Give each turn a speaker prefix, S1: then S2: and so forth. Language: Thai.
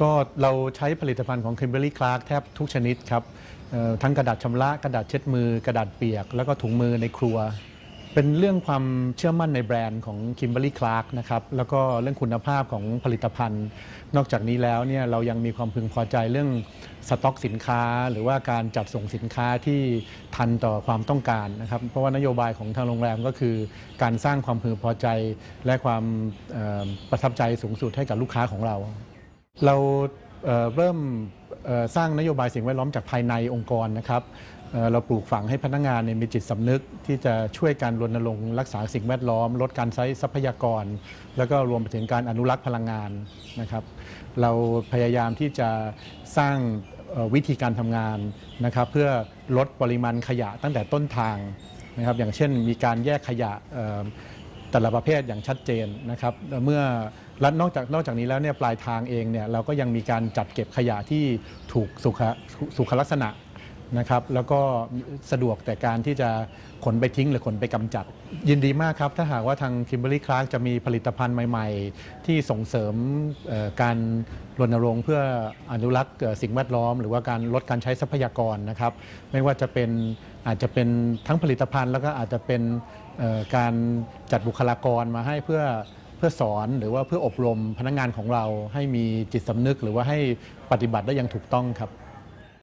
S1: ก็เราใช้ผลิตภัณฑ์ของ Kimberly Clark แทบทุกชนิดครับทั้งกระดาษชำระกระดาษเช็ดมือกระดาษเปียก แล้วก็ถุงมือในครัว เป็นเรื่องความเชื่อมั่นในแบรนด์ของ Kimberly Clark นะครับแล้วก็เรื่องคุณภาพของผลิตภัณฑ์ นอกจากนี้แล้วเนี่ยเรายังมีความพึงพอใจเรื่องสต็อกสินค้า หรือว่าการจัดส่งสินค้าที่ทันต่อความต้องการนะครับเพราะว่านโยบายของทางโรงแรมก็คือ การสร้างความพึงพอใจ และความประทับใจสูงสุดให้กับลูกค้าของเรา เราเเริ่มสร้างนโยบายสิ่งแวดล้อมจากภายในองค์กรนะครับเเราปลูกฝังให้พนักงานมีจิตสำนึกที่จะช่วยการรณรงค์รักษาสิ่งแวดล้อม ลดการใช้ทรัพยากร แล้วก็รวมไปถึงการอนุรักษ์พลังงานนะครับ เราพยายามที่จะสร้างวิธีการทำงานนะครับ เพื่อลดปริมาณขยะตั้งแต่ต้นทางนะครับ อย่างเช่นมีการแยกขยะแต่ละประเภทอย่างชัดเจนนะครับเมื่อ และนอกจากนอกจากนี้แล้วเนี่ยปลายทางเองเนี่ยเราก็ยังมีการจัดเก็บขยะที่ถูกสุขสุขลักษณะนะครับแล้วก็สะดวกแต่การที่จะขนไปทิ้งหรือขนไปกำจัด ยินดีมากครับ ถ้าหากว่าทาง Kimberly Clark จะมีผลิตภัณฑ์ใหม่ ๆ ที่ส่งเสริมการรณรงค์เพื่ออนุรักษ์สิ่งแวดล้อม หรือว่าการลดการใช้ทรัพยากรนะครับ ไม่ว่าจะเป็นอาจจะเป็นทั้งผลิตภัณฑ์ แล้วก็อาจจะเป็นการจัดบุคลากรมาให้เพื่อ เพื่อสอนหรือว่าเพื่ออบรมพนักงานของเราให้มีจิตสำนึกหรือว่าให้ปฏิบัติได้อย่างถูกต้องครับ